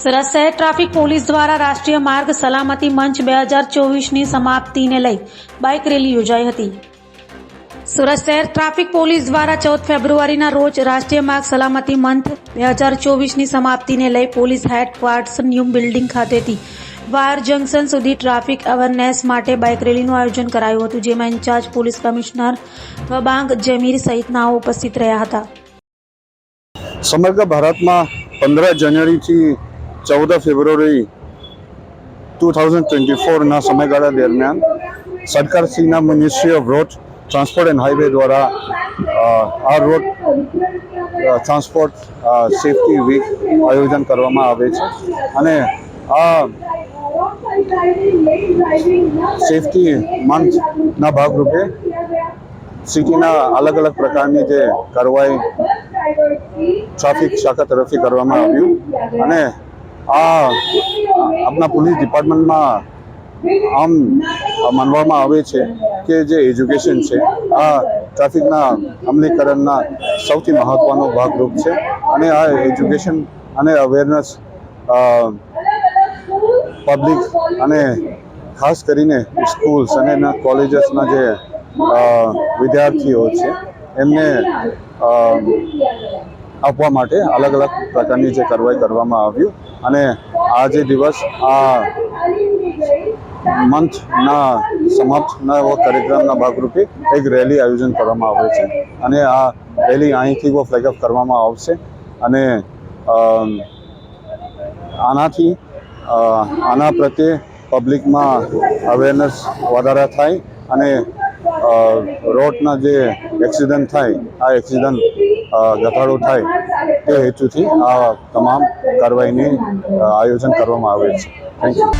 સુરત શહેર traffic police દ્વારા રાષ્ટ્રીય માર્ગ સલામતી મંચ બે હજાર ચોવીસની સમાપ્તિને લઈ બાઇક રેલી યોજાઈ હતી. સુરત શહેર ટ્રાફિક પોલીસ દ્વારા ચૌદ ફેબ્રુઆરીના રોજ રાષ્ટ્રીય માર્ગ સલામતી મંથ બે હજાર ચોવીસની સમાપ્તિને લઈ પોલીસ હેડક્વાર્ટર્સ ન્યૂ બિલ્ડિંગ ખાતેથી વાયર જંકશન સુધી ટ્રાફિક અવેરનેસ માટે બાઇક રેલીનું આયોજન કરાયું હતું, જેમાં incharge police commissioner Wabang Jamir સહિતનાઓ ઉપસ્થિત રહ્યા હતા. સમગ્ર ભારતમાં પંદર જાન્યુઆરીથી ચૌદ ફેબ્રુઆરી ટુ થાઉઝન્ડ ટ્વેન્ટી ફોરના સમયગાળા દરમિયાન સરકારશ્રીના ministry of road transport and highway દ્વારા આ રોડ ટ્રાન્સપોર્ટ સેફટી વીક આયોજન કરવામાં આવે છે. અને આ સેફટી મંથના ભાગરૂપે સિટીના અલગ અલગ પ્રકારની જે કાર્યવાહી ટ્રાફિક શાખા તરફથી કરવામાં આવ્યું. અને આ આપણા પોલીસ ડિપાર્ટમેન્ટમાં આમ માનવામાં આવે છે કે જે એજ્યુકેશન છે, આ ટ્રાફિકના અમલીકરણના સૌથી મહત્વનો ભાગરૂપ છે અને આ એજ્યુકેશન અને અવેરનેસ પબ્લિક અને ખાસ કરીને સ્કૂલ્સ અને કોલેજીસના જે વિદ્યાર્થીઓ છે, એમને આપવા માટે અલગ અલગ પ્રકારની જે કાર્યવાહી કરવામાં આવ્યું. અને આ જે દિવસ, આ મંથના સમાપ્તના કાર્યક્રમના ભાગરૂપે એક રેલી આયોજન કરવામાં આવે છે. અને આ રેલી અહીંથી વો કરવામાં આવશે. અને આનાથી આના પ્રત્યે પબ્લિકમાં અવેરનેસ વધારા થાય અને રોડના જે એક્સિડન્ટ થાય, આ એક્સિડન્ટ ઘટાડો થાય તે હેતુથી આ તમામ કાર્યવાહીની આયોજન કરવામાં આવે છે. Thank you